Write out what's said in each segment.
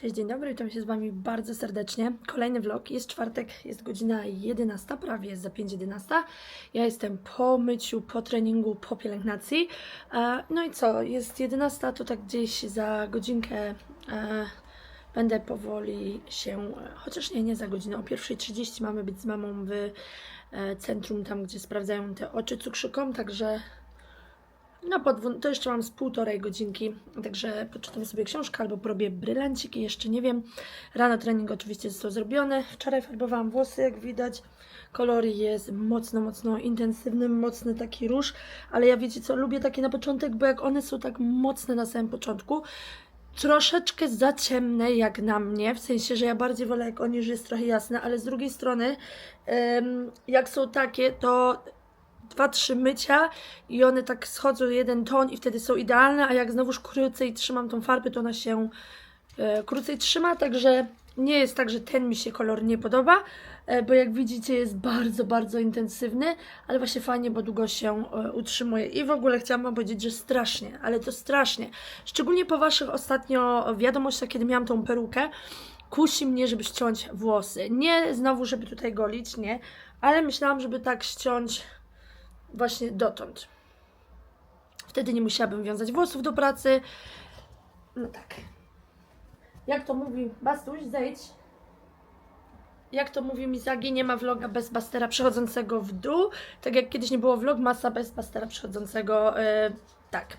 Cześć, dzień dobry, witam się z Wami bardzo serdecznie. Kolejny vlog, jest czwartek, jest godzina 11, prawie jest za 5.11. Ja jestem po myciu, po treningu, po pielęgnacji. E, No i co, jest 11, to tak gdzieś za godzinkę e, będę powoli się, chociaż nie, nie za godzinę, o 1.30 mamy być z mamą w e, centrum, tam gdzie sprawdzają te oczy cukrzykom, także no, to jeszcze mam z półtorej godzinki, także poczytam sobie książkę albo porobię brylanciki, jeszcze nie wiem. Rano trening oczywiście został zrobiony. Wczoraj farbowałam włosy, jak widać. Kolor jest mocno, mocno intensywny, mocny taki róż, ale ja wiecie co, lubię takie na początek, bo jak one są tak mocne na samym początku, troszeczkę za ciemne jak na mnie, w sensie, że ja bardziej wolę jak oni, że jest trochę jasne, ale z drugiej strony, jak są takie, to dwa, trzy mycia i one tak schodzą jeden ton i wtedy są idealne, a jak znowuż krócej trzymam tą farbę, to ona się e, krócej trzyma, także nie jest tak, że ten mi się kolor nie podoba, e, bo jak widzicie jest bardzo, bardzo intensywny, ale właśnie fajnie, bo długo się e, utrzymuje. I w ogóle chciałam Wam powiedzieć, że strasznie, ale to strasznie. Szczególnie po Waszych ostatnio wiadomościach, kiedy miałam tą perukę, kusi mnie, żeby ściąć włosy. Nie znowu, żeby tutaj golić, nie, ale myślałam, żeby tak ściąć właśnie dotąd. Wtedy nie musiałabym wiązać włosów do pracy. No tak. Jak to mówi Bastuś, zejdź. Jak to mówi Mizagi, nie ma vloga bez Bastera przechodzącego w dół. Tak jak kiedyś nie było vlogmasa bez Bastera przechodzącego. e, tak.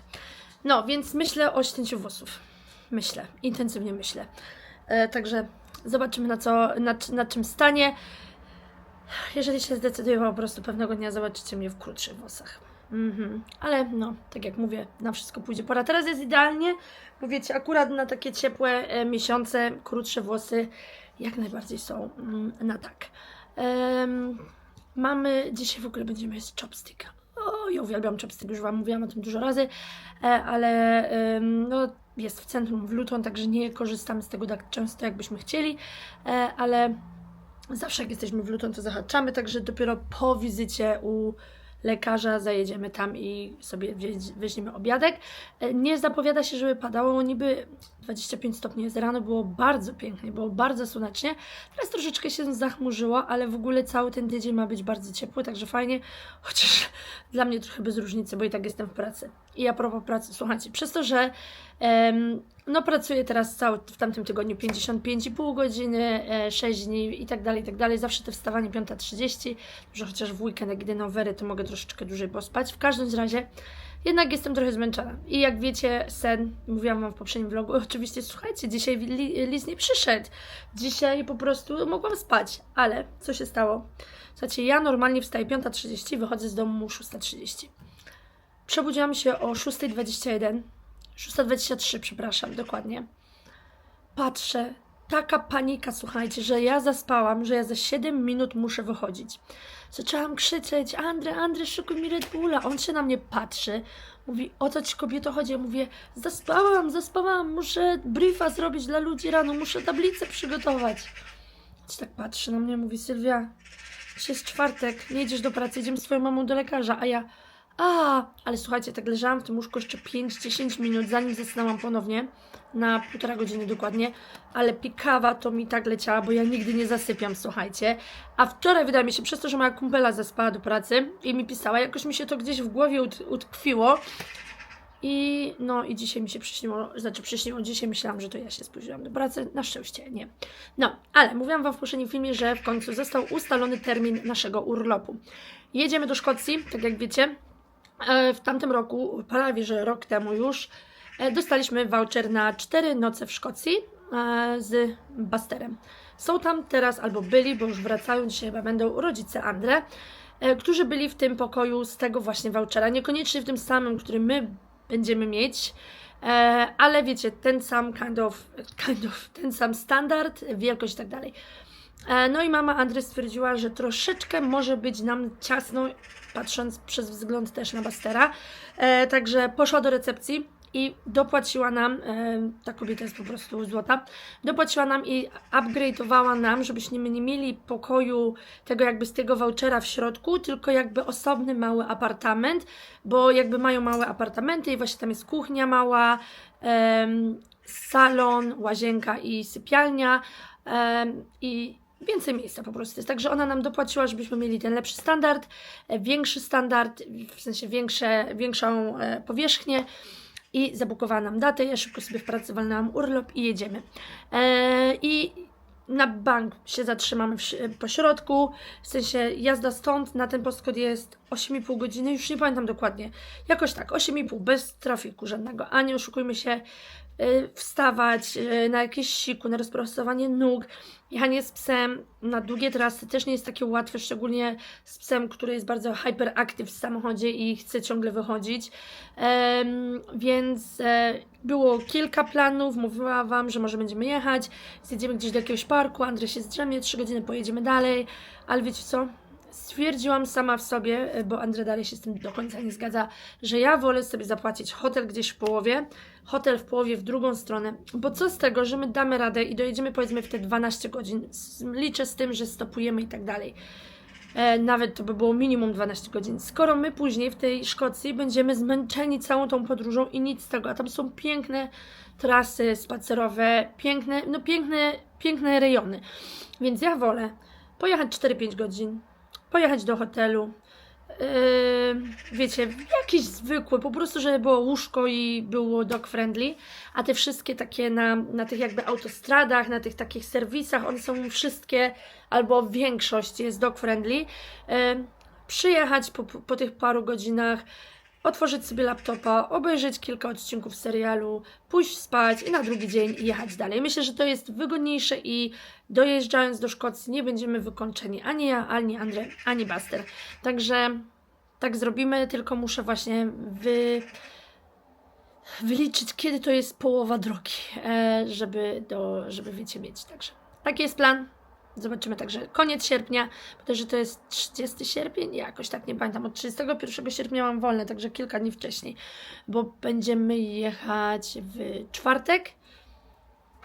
No, więc myślę o ścięciu włosów. Myślę, intensywnie myślę. E, także zobaczymy na co, na, na czym stanie. Jeżeli się zdecyduję, po prostu pewnego dnia zobaczycie mnie w krótszych włosach. Mhm. Ale no, tak jak mówię, na wszystko pójdzie pora. Teraz jest idealnie, bo wiecie, akurat na takie ciepłe e, miesiące krótsze włosy jak najbardziej są mm, na tak. Em, mamy, dzisiaj w ogóle będziemy jeść chopstick. O, ja uwielbiam chopstick, już Wam mówiłam o tym dużo razy, e, ale em, no, jest w centrum w Luton, także nie korzystamy z tego tak często, jakbyśmy chcieli, e, ale Zawsze jak jesteśmy w Luton, to zahaczamy, także dopiero po wizycie u lekarza zajedziemy tam i sobie weźmiemy obiadek. E, Nie zapowiada się, żeby padało, niby 25 stopni jest rano, było bardzo pięknie, było bardzo słonecznie. Teraz troszeczkę się zachmurzyło, ale w ogóle cały ten tydzień ma być bardzo ciepły, także fajnie, chociaż dla mnie trochę bez różnicy, bo i tak jestem w pracy. I a propos pracy, słuchajcie, przez to, że no pracuję teraz cały, w tamtym tygodniu 55,5 godziny, e, 6 dni i tak dalej, i tak dalej. Zawsze to wstawanie 5.30, że chociaż w weekend, jak idę na to mogę troszeczkę dłużej pospać. W każdym razie jednak jestem trochę zmęczona. I jak wiecie, sen, mówiłam Wam w poprzednim vlogu, oczywiście, słuchajcie, dzisiaj li, Liz nie przyszedł. Dzisiaj po prostu mogłam spać, ale co się stało? Słuchajcie, ja normalnie wstaję 5.30, wychodzę z domu 6.30. Przebudziłam się o 6.21, 6.23, przepraszam, dokładnie. Patrzę, taka panika, słuchajcie, że ja zaspałam, że ja za 7 minut muszę wychodzić. Zaczęłam krzyczeć, Andre, Andre, szykuj mi Red Bulla. On się na mnie patrzy, mówi, o co ci kobieto chodzi? Ja mówię, zaspałam, zaspałam, muszę briefa zrobić dla ludzi rano, muszę tablicę przygotować. Ci tak patrzy na mnie, mówi, Sylwia, dzisiaj jest czwartek, nie jedziesz do pracy, idziemy z twoją mamą do lekarza, a ja, a, ale słuchajcie, tak leżałam w tym łóżku jeszcze 5-10 minut, zanim zasnęłam ponownie, na półtora godziny dokładnie, ale pikawa to mi tak leciała, bo ja nigdy nie zasypiam, słuchajcie. A wczoraj wydaje mi się, przez to, że moja kumpela zaspała do pracy i mi pisała, jakoś mi się to gdzieś w głowie ut- utkwiło. I no i dzisiaj mi się przyśniło, znaczy przyśniło, dzisiaj myślałam, że to ja się spóźniłam do pracy, na szczęście nie. No, ale mówiłam Wam w poprzednim filmie, że w końcu został ustalony termin naszego urlopu. Jedziemy do Szkocji, tak jak wiecie, w tamtym roku, prawie że rok temu już, e, dostaliśmy voucher na 4 noce w Szkocji e, z Basterem. Są tam teraz, albo byli, bo już wracają, dzisiaj chyba będą rodzice Andre, e, którzy byli w tym pokoju z tego właśnie vouchera. Niekoniecznie w tym samym, który my będziemy mieć, e, ale wiecie, ten sam kind of, kind of, ten sam standard, wielkość i tak dalej. E, No i mama Andry stwierdziła, że troszeczkę może być nam ciasno, patrząc przez wzgląd też na Bastera. E, także poszła do recepcji i dopłaciła nam, e, ta kobieta jest po prostu złota, dopłaciła nam i upgrade'owała nam, żebyśmy nie mieli pokoju tego jakby z tego vouchera w środku, tylko jakby osobny mały apartament, bo jakby mają małe apartamenty i właśnie tam jest kuchnia mała, salon, łazienka i sypialnia i więcej miejsca po prostu jest. Także ona nam dopłaciła, żebyśmy mieli ten lepszy standard, e, większy standard, w sensie większe, większą e, powierzchnię i zabukowała nam datę. Ja szybko sobie w pracy walnęłam urlop i jedziemy. E, I na bank się zatrzymamy w, po środku, w sensie jazda stąd na ten postkod jest 8,5 godziny, już nie pamiętam dokładnie. Jakoś tak, 8,5 bez trafiku żadnego, a nie oszukujmy się, wstawać y, na jakieś siku, na rozprostowanie nóg, jechanie z psem na długie trasy też nie jest takie łatwe, szczególnie z psem, który jest bardzo hyperactive w samochodzie i chce ciągle wychodzić. Więc e, było kilka planów, mówiła Wam, że może będziemy jechać, zjedziemy gdzieś do jakiegoś parku, Andrzej się zdrzemie, 3 godziny pojedziemy dalej, ale wiecie co? Stwierdziłam sama w sobie, e, bo Andrzej dalej się z tym do końca nie zgadza, że ja wolę sobie zapłacić hotel gdzieś w połowie, hotel w połowie w drugą stronę, bo co z tego, że my damy radę i dojedziemy powiedzmy w te 12 godzin, liczę z tym, że stopujemy i tak dalej. E, nawet to by było minimum 12 godzin. Skoro my później w tej Szkocji będziemy zmęczeni całą tą podróżą i nic z tego, a tam są piękne trasy spacerowe, piękne, no piękne, piękne rejony. Więc ja wolę pojechać 4-5 godzin, pojechać do hotelu, yy, wiecie, jakiś zwykły, po prostu, żeby było łóżko i było dog friendly, a te wszystkie takie na, na tych jakby autostradach, na tych takich serwisach, one są wszystkie, albo większość jest dog friendly, yy, przyjechać po, po tych paru godzinach, otworzyć sobie laptopa, obejrzeć kilka odcinków serialu, pójść spać i na drugi dzień jechać dalej. Myślę, że to jest wygodniejsze i dojeżdżając do Szkocji nie będziemy wykończeni ani ja, ani Andrzej, ani Buster. Także tak zrobimy, tylko muszę właśnie wy, wyliczyć, kiedy to jest połowa drogi, e, żeby, do, żeby wiecie mieć. Także taki jest plan. Zobaczymy także koniec sierpnia, bo że to jest 30 sierpień, jakoś tak nie pamiętam. Od 31 sierpnia mam wolne, także kilka dni wcześniej, bo będziemy jechać w czwartek.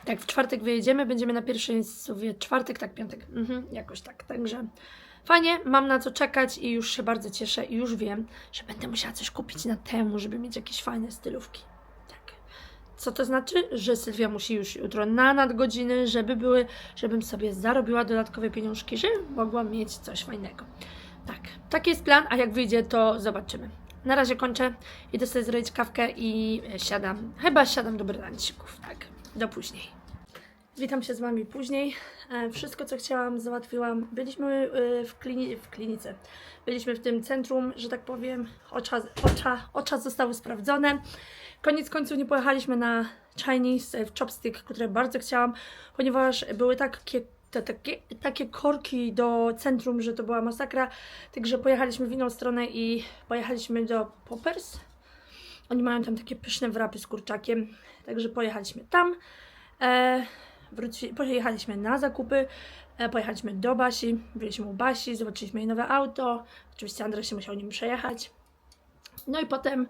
Tak, w czwartek wyjedziemy, będziemy na pierwszeństwie czwartek, tak, piątek, mhm, jakoś tak. Także fajnie, mam na co czekać i już się bardzo cieszę i już wiem, że będę musiała coś kupić na temu, żeby mieć jakieś fajne stylówki. Co to znaczy? Że Sylwia musi już jutro na nadgodziny, żeby były, żebym sobie zarobiła dodatkowe pieniążki, żebym mogła mieć coś fajnego. Tak, taki jest plan, a jak wyjdzie, to zobaczymy. Na razie kończę, idę sobie zrobić kawkę i e, siadam. Chyba siadam do brylancików, tak. Do później. Witam się z Wami później. E, Wszystko, co chciałam, załatwiłam. Byliśmy e, w, klini- w klinice. Byliśmy w tym centrum, że tak powiem. Ocza, ocza, ocza zostały sprawdzone. Koniec końców nie pojechaliśmy na Chinese e, w chopstick, które bardzo chciałam, ponieważ były takie, te, takie, takie korki do centrum, że to była masakra. Także pojechaliśmy w inną stronę i pojechaliśmy do Poppers. Oni mają tam takie pyszne wrapy z kurczakiem, także pojechaliśmy tam. E, wróci, pojechaliśmy na zakupy, e, pojechaliśmy do Basi, byliśmy u Basi, zobaczyliśmy jej nowe auto. Oczywiście Andrzej się musiał nim przejechać. No i potem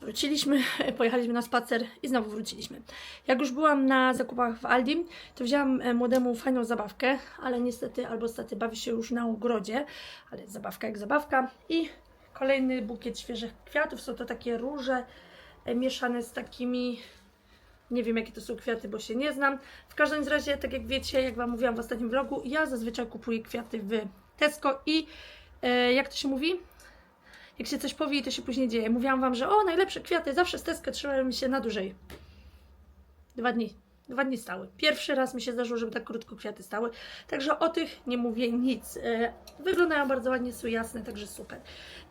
wróciliśmy, pojechaliśmy na spacer i znowu wróciliśmy. Jak już byłam na zakupach w Aldi, to wzięłam e, młodemu fajną zabawkę, ale niestety albo stety bawi się już na ogrodzie, ale zabawka jak zabawka. I kolejny bukiet świeżych kwiatów. Są to takie róże e, mieszane z takimi nie wiem, jakie to są kwiaty, bo się nie znam. W każdym razie, tak jak wiecie, jak Wam mówiłam w ostatnim vlogu, ja zazwyczaj kupuję kwiaty w Tesco i e, jak to się mówi? Jak się coś powie, to się później dzieje. Mówiłam Wam, że o, najlepsze kwiaty, zawsze trzymają mi się na dłużej. Dwa dni. Dwa dni stały. Pierwszy raz mi się zdarzyło, żeby tak krótko kwiaty stały. Także o tych nie mówię nic. E, wyglądają bardzo ładnie, są jasne, także super.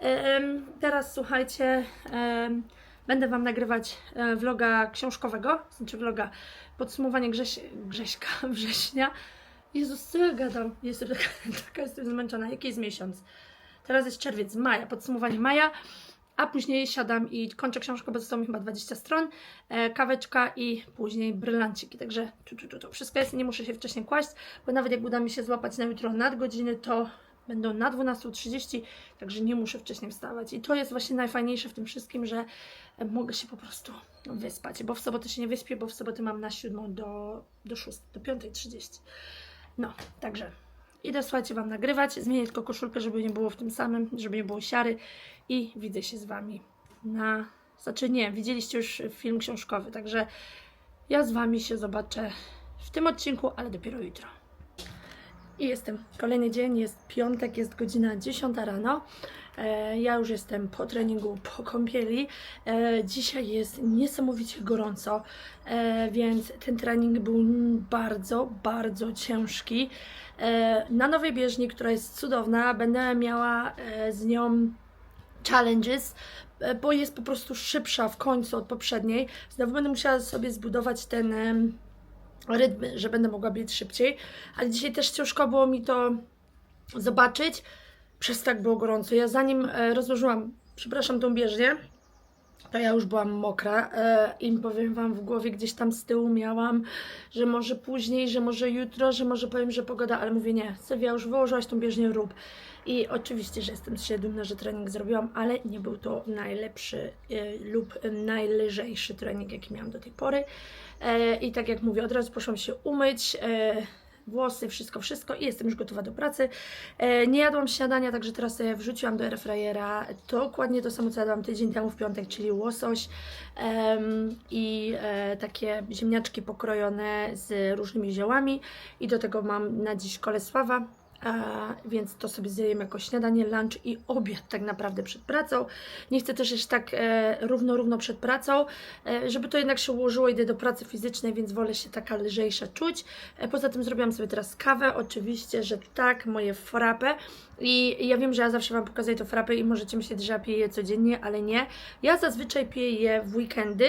E, teraz słuchajcie, będę Wam nagrywać e, vloga książkowego, znaczy vloga podsumowanie Grześ, Grześka września. Jezus, co ja gadam? Jestem taka, taka jestem zmęczona. Jaki jest miesiąc? Teraz jest czerwiec, maja, podsumowanie maja, a później siadam i kończę książkę, bo zostało mi chyba 20 stron, e, kaweczka i później brylanciki. Także tu, tu, tu, tu wszystko jest, nie muszę się wcześniej kłaść, bo nawet jak uda mi się złapać na jutro nadgodziny, to będą na 12.30, także nie muszę wcześniej wstawać. I to jest właśnie najfajniejsze w tym wszystkim, że mogę się po prostu wyspać, bo w sobotę się nie wyspię, bo w sobotę mam na 7 do, do 6, do 5.30. No, także idę, słuchajcie, Wam nagrywać, zmienię tylko koszulkę, żeby nie było w tym samym, żeby nie było siary i widzę się z Wami na... Znaczy nie, widzieliście już film książkowy, także Ja z Wami się zobaczę w tym odcinku, ale dopiero jutro. I jestem. Kolejny dzień, jest piątek, jest godzina 10 rano. E, ja już jestem po treningu, po kąpieli. E, dzisiaj jest niesamowicie gorąco, e, więc ten trening był bardzo, bardzo ciężki. Na nowej bieżni, która jest cudowna, będę miała z nią challenges, bo jest po prostu szybsza w końcu od poprzedniej. Znowu będę musiała sobie zbudować ten rytm, że będę mogła biec szybciej, ale dzisiaj też ciężko było mi to zobaczyć, przez tak było gorąco. Ja zanim e, rozłożyłam, przepraszam, tą bieżnię, to ja już byłam mokra e, i powiem Wam w głowie gdzieś tam z tyłu miałam, że może później, że może jutro, że może powiem, że pogoda, ale mówię nie, Sylwia już wyłożyłaś tą bieżnię, rób. I oczywiście, że jestem siebie dumna, że trening zrobiłam, ale nie był to najlepszy e, lub najlżejszy trening, jaki miałam do tej pory. I tak jak mówię, od razu poszłam się umyć. Włosy, wszystko, wszystko i jestem już gotowa do pracy. E, nie jadłam śniadania, także teraz sobie wrzuciłam do airfryera dokładnie to samo, co jadłam tydzień temu w piątek, czyli łosoś i e, takie ziemniaczki pokrojone z różnymi ziołami i do tego mam na dziś kolesława. Więc to sobie zjem jako śniadanie, lunch i obiad tak naprawdę przed pracą. Nie chcę też jeszcze tak e, równo, równo przed pracą, e, żeby to jednak się ułożyło, idę do pracy fizycznej, więc wolę się taka lżejsza czuć. E, poza tym zrobiłam sobie teraz kawę, oczywiście, że tak, moje frappe. I ja wiem, że ja zawsze Wam pokazuję to frappy i możecie myśleć, że ja piję je codziennie, ale nie. Ja zazwyczaj piję je w weekendy,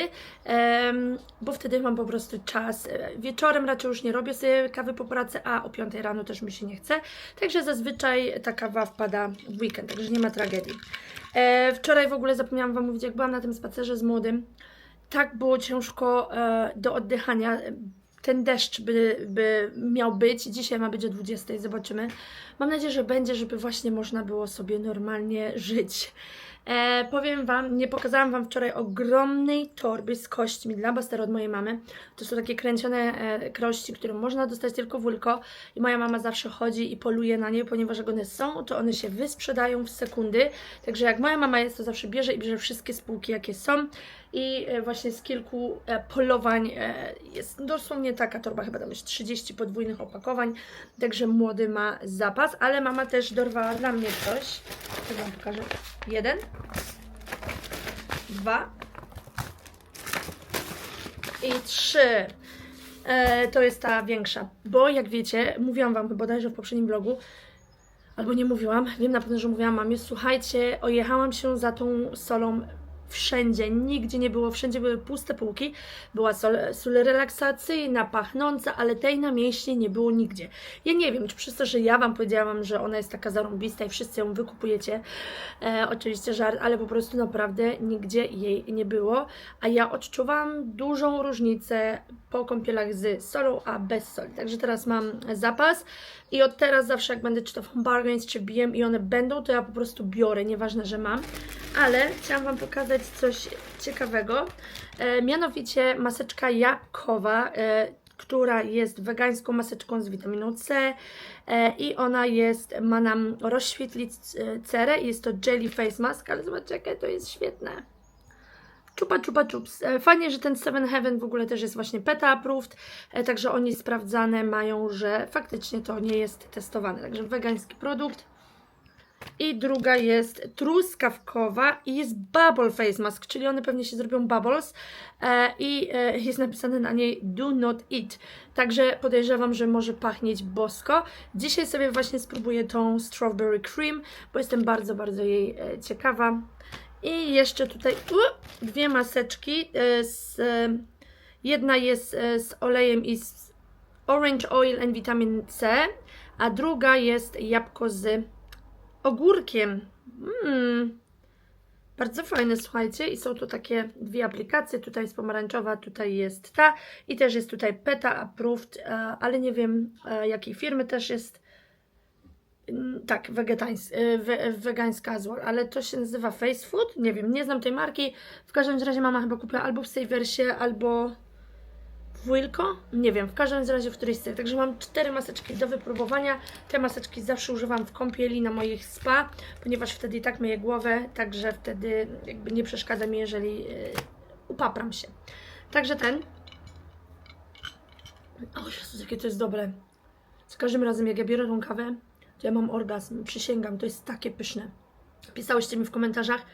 bo wtedy mam po prostu czas. Wieczorem raczej już nie robię sobie kawy po pracy, a o 5 rano też mi się nie chce. Także zazwyczaj ta kawa wpada w weekend, także nie ma tragedii. E, wczoraj w ogóle zapomniałam Wam mówić, jak byłam na tym spacerze z młodym, tak było ciężko e, do oddychania. Ten deszcz by, by miał być. Dzisiaj ma być o 20. Zobaczymy. Mam nadzieję, że będzie, żeby właśnie można było sobie normalnie żyć. E, powiem Wam, nie pokazałam Wam wczoraj ogromnej torby z kośćmi dla Bastera od mojej mamy. To są takie kręcione e, krości, które można dostać tylko w Wilko i moja mama zawsze chodzi i poluje na nie, ponieważ jak one są, to one się wysprzedają w sekundy. Także jak moja mama jest, to zawsze bierze i bierze wszystkie spółki, jakie są. I e, właśnie z kilku e, polowań e, jest dosłownie taka torba, chyba tam jest 30 podwójnych opakowań, także młody ma zapas, ale mama też dorwała dla mnie coś. Wam pokażę. Jeden, dwa i trzy. E, to jest ta większa, bo jak wiecie, mówiłam Wam bodajże w poprzednim vlogu, albo nie mówiłam, wiem na pewno, że mówiłam mamie, słuchajcie, ojechałam się za tą solą wszędzie, nigdzie nie było, wszędzie były puste półki, była sol, sól relaksacyjna, pachnąca, ale tej na mieście nie było nigdzie. Ja nie wiem, czy przez to, że ja Wam powiedziałam, że ona jest taka zarąbista i wszyscy ją wykupujecie, e, oczywiście żart, ale po prostu naprawdę nigdzie jej nie było, a ja odczuwam dużą różnicę po kąpielach z solą, a bez soli, także teraz mam zapas i od teraz zawsze jak będę czy to Home Bargains, czy BM i one będą, to ja po prostu biorę, nieważne, że mam, ale chciałam Wam pokazać coś ciekawego, e, mianowicie maseczka jabłkowa, e, która jest wegańską maseczką z witaminą C e, i ona jest, ma nam rozświetlić e, cerę i jest to Jelly Face Mask, ale zobaczcie jakie to jest świetne. Czupa Czupa Chups. E, Fajnie, że ten Seven Heaven w ogóle też jest właśnie PETA approved, e, także oni sprawdzane mają, że faktycznie to nie jest testowane, także wegański produkt. I druga jest truskawkowa i jest bubble face mask, czyli one pewnie się zrobią bubbles e, i e, jest napisane na niej do not eat. Także podejrzewam, że może pachnieć bosko. Dzisiaj sobie właśnie spróbuję tą strawberry cream, bo jestem bardzo, bardzo jej e, ciekawa. I jeszcze tutaj u, dwie maseczki. E, z, e, jedna jest e, z olejem i z orange oil and vitamin C, a druga jest jabłko z ogórkiem. Mm. Bardzo fajne, słuchajcie. I są tu takie dwie aplikacje. Tutaj jest pomarańczowa, tutaj jest ta. I też jest tutaj PETA approved, e, ale nie wiem e, jakiej firmy też jest. Mm, Tak, wegetańs, e, we, wegańska zło, ale to się nazywa Face Food. Nie wiem, nie znam tej marki. W każdym razie mama chyba kupiła albo w Saversie, albo Wilko? Nie wiem, w każdym razie w którejś z. Także mam cztery maseczki do wypróbowania. Te maseczki zawsze używam w kąpieli na moich spa, ponieważ wtedy i tak myję głowę, także wtedy jakby nie przeszkadza mi, jeżeli yy, upapram się. Także ten. O Jezus, jakie to jest dobre. Za każdym razem, jak ja biorę tą kawę, to ja mam orgazm. Przysięgam, to jest takie pyszne. Pisałyście mi w komentarzach,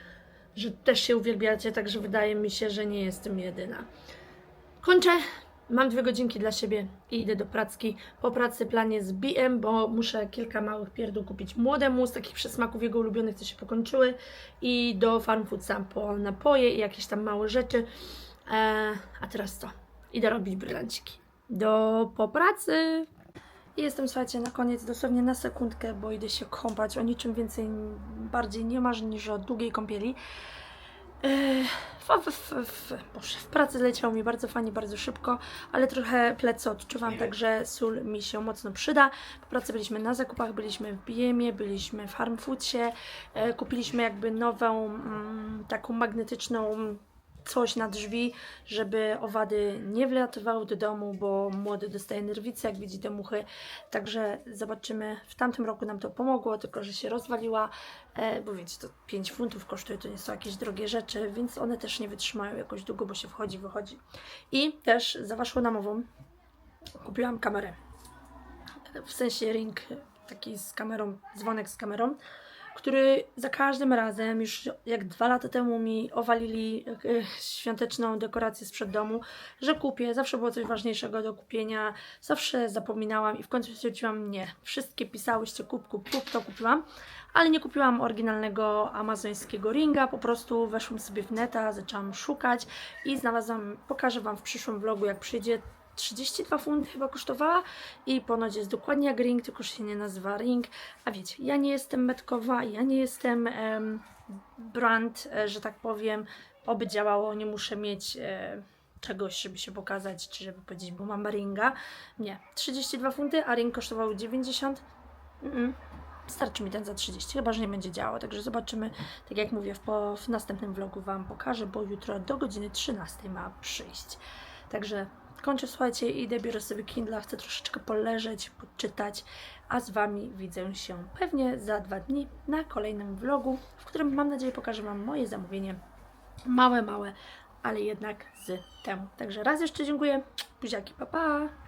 że też się uwielbiacie, także wydaje mi się, że nie jestem jedyna. Kończę. Mam dwie godzinki dla siebie i idę do pracki. Po pracy plan jest BM, bo muszę kilka małych pierdół kupić młodemu z takich przesmaków jego ulubionych, co się pokończyły. I do Farm Foodsa po napoje i jakieś tam małe rzeczy. E, a teraz co? Idę robić brylanciki. Do po pracy! I jestem, słuchajcie, na koniec, dosłownie na sekundkę, bo idę się kąpać. O niczym więcej, bardziej nie marzę niż o długiej kąpieli. W, w, w, Boże, w pracy leciało mi bardzo fajnie, bardzo szybko, ale trochę plecy odczuwam, także sól mi się mocno przyda. Po pracy byliśmy na zakupach, byliśmy w BM-ie, byliśmy w Farmfoodsie, e, kupiliśmy jakby nową mm, taką magnetyczną coś na drzwi, żeby owady nie wlatywały do domu, bo młody dostaje nerwicy, jak widzi te muchy. Także zobaczymy. W tamtym roku nam to pomogło, tylko że się rozwaliła, e, bo wiecie, to 5 funtów kosztuje, to nie są jakieś drogie rzeczy, więc one też nie wytrzymają jakoś długo, bo się wchodzi, wychodzi. I też za Waszą namową kupiłam kamerę. W sensie ring taki z kamerą, dzwonek z kamerą który za każdym razem, już jak dwa lata temu mi owalili e, świąteczną dekorację sprzed domu, że kupię, zawsze było coś ważniejszego do kupienia, zawsze zapominałam i w końcu stwierdziłam nie. Wszystkie pisałyście kup, kup, kup, to kupiłam, ale nie kupiłam oryginalnego amazońskiego ringa, po prostu weszłam sobie w neta, zaczęłam szukać i znalazłam, pokażę Wam w przyszłym vlogu, jak przyjdzie 32 funty chyba kosztowała i ponoć jest dokładnie jak ring, tylko się nie nazywa ring. A wiecie, ja nie jestem metkowa, ja nie jestem em, brand, e, że tak powiem, oby działało, nie muszę mieć e, czegoś, żeby się pokazać, czy żeby powiedzieć, bo mam ringa. Nie, 32 funty, a ring kosztował 90. Mm-mm. Starczy mi ten za 30, chyba że nie będzie działał. Także zobaczymy. Tak jak mówię, w, po, w następnym vlogu Wam pokażę, bo jutro do godziny 13 ma przyjść. Także kończę, słuchajcie, idę, biorę sobie Kindle, chcę troszeczkę poleżeć, poczytać, a z Wami widzę się pewnie za dwa dni na kolejnym vlogu, w którym mam nadzieję pokażę Wam moje zamówienie. Małe, małe, ale jednak z temu. Także raz jeszcze dziękuję. Buziaki, pa pa!